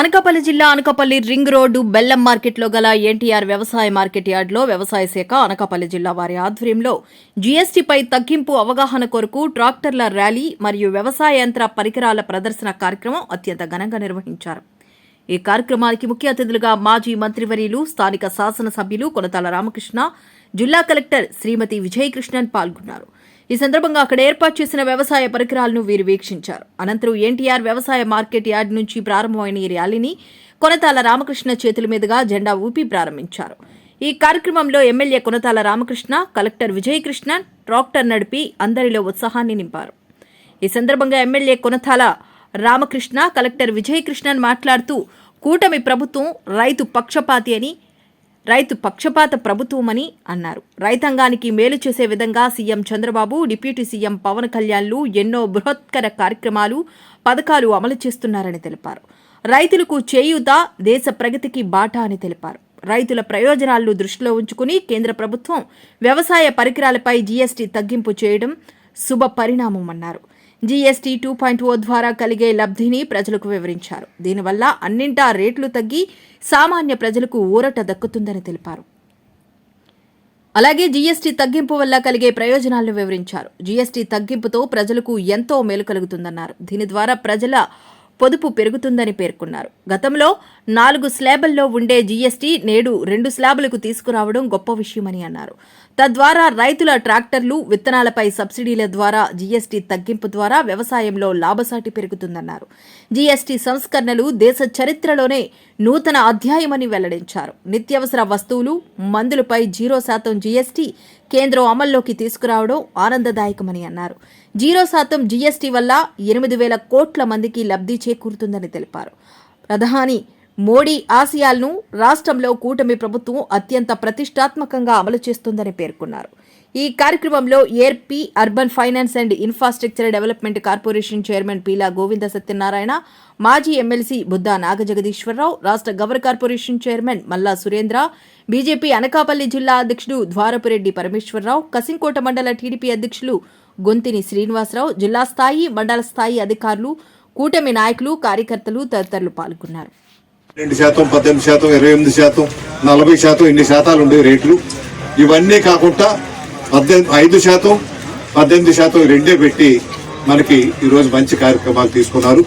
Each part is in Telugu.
అనకాపల్లి జిల్లా అనకాపల్లి రింగ్ రోడ్డు బెల్లం మార్కెట్లో గల ఎన్టీఆర్ వ్యవసాయ మార్కెట్ యార్డులో వ్యవసాయ శాఖ అనకాపల్లి జిల్లా వారి ఆధ్వర్యంలో జీఎస్టీపై తగ్గింపు అవగాహన కొరకు ట్రాక్టర్ల ర్యాలీ మరియు వ్యవసాయ యంత్ర పరికరాల ప్రదర్శన కార్యక్రమం అత్యంత ఘనంగా నిర్వహించారు. ఈ కార్యక్రమానికి ముఖ్య అతిథులుగా మాజీ మంత్రివర్యులు స్థానిక శాసనసభ్యులు కొనతాల రామకృష్ణ జిల్లా కలెక్టర్ శ్రీమతి విజయకృష్ణన్ పాల్గొన్నారు. ఈ సందర్భంగా అక్కడ ఏర్పాటు చేసిన వ్యవసాయ పరికరాలను వీరు వీక్షించారు. అనంతరం ఎన్టీఆర్ వ్యవసాయ మార్కెట్ యార్డ్ నుంచి ప్రారంభమైన ఈ ర్యాలీని కొనతాల రామకృష్ణ చేతుల మీదుగా జెండా ఊపి ప్రారంభించారు. ఈ కార్యక్రమంలో MLA Konathala Ramakrishna collector Vijayakrishnan tractor నడిపి అందరిలో ఉత్సాహాన్ని నింపారు. ఈ సందర్భంగా ఎమ్మెల్యే కొనతాల రామకృష్ణ కలెక్టర్ విజయకృష్ణన్ మాట్లాడుతూ కూటమి ప్రభుత్వం రైతు పక్షపాతి అని రైతు పక్షపాత ప్రభుత్వమని అన్నారు. రైతాంగానికి మేలు చేసే విధంగా CM Chandrababu deputy CM Pawan కళ్యాణ్లు ఎన్నో బృహత్కర కార్యక్రమాలు పథకాలు అమలు చేస్తున్నారని తెలిపారు. రైతులకు చేయూత దేశ ప్రగతికి బాట అని తెలిపారు. రైతుల ప్రయోజనాలను దృష్టిలో ఉంచుకుని కేంద్ర ప్రభుత్వం వ్యవసాయ పరికరాలపై జీఎస్టీ తగ్గింపు చేయడం శుభ పరిణామం అన్నారు జీఎస్టీ టూ పాయింట్ ఓ ద్వారా కలిగే లబ్ధిని ప్రజలకు వివరించారు. దీనివల్ల అన్నింటా రేట్లు తగ్గి సామాన్య ప్రజలకు ఊరట దక్కుతుందని తెలిపారు. అలాగే జీఎస్టీ తగ్గింపు వల్ల కలిగే ప్రయోజనాలను వివరించారు. జీఎస్టీ తగ్గింపుతో ప్రజలకు ఎంతో మేలు కలుగుతుందన్నారు. దీని ద్వారా ప్రజల పొదుపు పెరుగుతుందని పేర్కొన్నారు. గతంలో నాలుగు స్లాబుల్లో ఉండే జీఎస్టీ నేడు రెండు స్లాబులకు తీసుకురావడం గొప్ప విషయమని అన్నారు. తద్వారా రైతుల ట్రాక్టర్లు విత్తనాలపై సబ్సిడీల ద్వారా జీఎస్టీ తగ్గింపు ద్వారా వ్యవసాయంలో లాభసాటి పెరుగుతుందన్నారు. జీఎస్టీ సంస్కరణలు దేశ చరిత్రలోనే నూతన అధ్యాయమని వెల్లడించారు. నిత్యావసర వస్తువులు మందులపై జీరో శాతం జీఎస్టీ కేంద్రం అమల్లోకి తీసుకురావడం ఆనందదాయకమని అన్నారు. జీరో శాతం జీఎస్టీ వల్ల ఎనిమిది వేల కోట్ల మందికి లబ్ధి చేకూరుతుందని తెలిపారు. ప్రధాని మోడీ ఆసియాలను రాష్ట్రంలో కూటమి ప్రభుత్వం అత్యంత ప్రతిష్టాత్మకంగా అమలు చేస్తుందని పేర్కొన్నారు. ఈ కార్యక్రమంలో ఏర్పి urban finance and infrastructure development corporation chairman Peela Govinda Satyanarayana మాజీ ఎమ్మెల్సీ బుద్దా నాగజగదీశ్వరరావు రాష్ట్ర గవర్ కార్పొరేషన్ చైర్మన్ మల్లా సురేంద్ర బీజేపీ అనకాపల్లి జిల్లా అధ్యక్షుడు ద్వారపురెడ్డి పరమేశ్వరరావు కసింకోట మండల టీడీపీ అధ్యక్షులు గొంతిని శ్రీనివాసరావు జిల్లా స్థాయి మండల స్థాయి అధికారులు కూటమి నాయకులు కార్యకర్తలు తదితరులు పాల్గొన్నారు. రెండు శాతం పద్దెనిమిది శాతం ఇరవై ఎనిమిది శాతం నలభై శాతం ఇన్ని శాతాలు ఉండే రేట్లు. ఇవన్నీ కాకుండా పద్దెనిమిది ఐదు శాతం పద్దెనిమిది శాతం రెండే పెట్టి మనకి ఈరోజు మంచి కార్యక్రమాలు తీసుకున్నారు.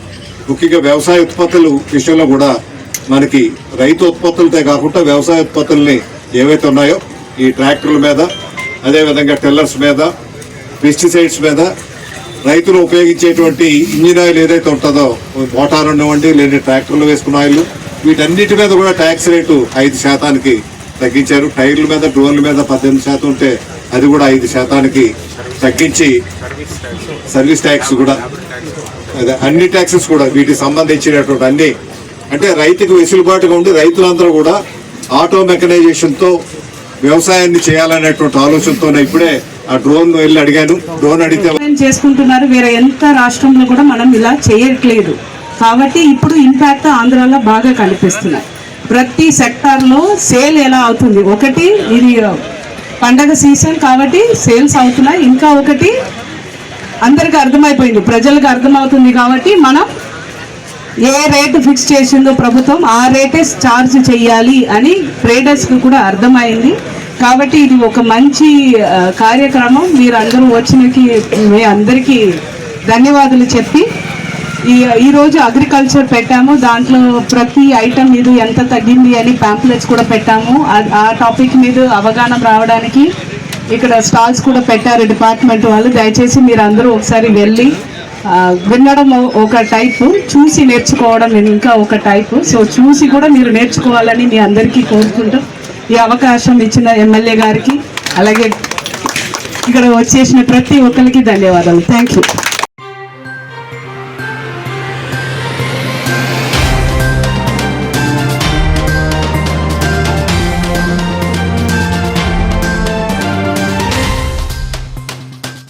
ముఖ్యంగా వ్యవసాయ ఉత్పత్తులు విషయంలో కూడా మనకి రైతు ఉత్పత్తులతో కాకుండా వ్యవసాయ ఉత్పత్తుల్ని ఏవైతే ఉన్నాయో ఈ ట్రాక్టర్ల మీద అదేవిధంగా టెల్లర్స్ మీద పెస్టిసైడ్స్ మీద రైతులు ఉపయోగించేటువంటి ఇంజిన్ ఆయిల్ ఏదైతే ఉంటుందో మోటార్ ఉండవండి లేని ట్రాక్టర్లు వేసుకున్న ఆయిల్ వీటన్నిటి మీద కూడా ట్యాక్స్ రేటు ఐదు శాతానికి తగ్గించారు. టైర్ల మీద డ్రోన్ల మీద పద్దెనిమిది శాతం ఉంటే అది కూడా ఐదు శాతానికి తగ్గించి సర్వీస్ ట్యాక్స్ కూడా. అదే అన్ని ట్యాక్సెస్ కూడా వీటికి సంబంధించినటువంటి అన్ని. అంటే రైతుకు వెసులుబాటుగా ఉండి రైతులందరూ కూడా ఆటో మెకనైజేషన్తో వ్యవసాయాన్ని చేయాలనేటువంటి ఆలోచనతోనే ఇప్పుడే ఆ డ్రోన్ వెళ్ళి అడిగాను. డ్రోన్ అడిగితే చేసుకుంటున్నారు? వేరే ఎంత రాష్ట్రంలో కూడా మనం ఇలా చేయట్లేదు. కాబట్టి ఇప్పుడు ఇంపాక్ట్ ఆంధ్రాలో బాగా కనిపిస్తున్నాయి. ప్రతి సెక్టార్లో సేల్ ఎలా అవుతుంది? ఒకటి ఇది పండగ సీజన్ కాబట్టి సేల్స్ అవుతున్నాయి. ఇంకా ఒకటి అందరికి అర్థమైపోయింది. ప్రజలకు అర్థమవుతుంది కాబట్టి మనం ఏ రేటు ఫిక్స్ చేసిందో ప్రభుత్వం ఆ రేటే ఛార్జ్ చేయాలి అని ట్రేడర్స్కి కూడా అర్థమైంది. కాబట్టి ఇది ఒక మంచి కార్యక్రమం. మీరు అందరూ వచ్చినకి మీ అందరికీ ధన్యవాదాలు చెప్పి ఈ ఈరోజు అగ్రికల్చర్ పెట్టాము. దాంట్లో ప్రతి ఐటమ్ మీద ఎంత తగ్గింది అని ప్యాంప్లెట్స్ కూడా పెట్టాము. ఆ- టాపిక్ మీద అవగాహన రావడానికి ఇక్కడ స్టాల్స్ కూడా పెట్టారు డిపార్ట్మెంట్ వాళ్ళు. దయచేసి మీరు అందరూ ఒకసారి వెళ్ళి వినడం ఒక టైప్ చూసి నేర్చుకోవడం ఇంకా ఒక టైప్ సో చూసి కూడా మీరు నేర్చుకోవాలని మీ అందరికీ కోరుకుంటూ ఈ అవకాశం ఇచ్చిన ఎమ్మెల్యే గారికి అలాగే ఇక్కడ వచ్చేసిన ప్రతి ఒక్కరికి ధన్యవాదాలు. Thank you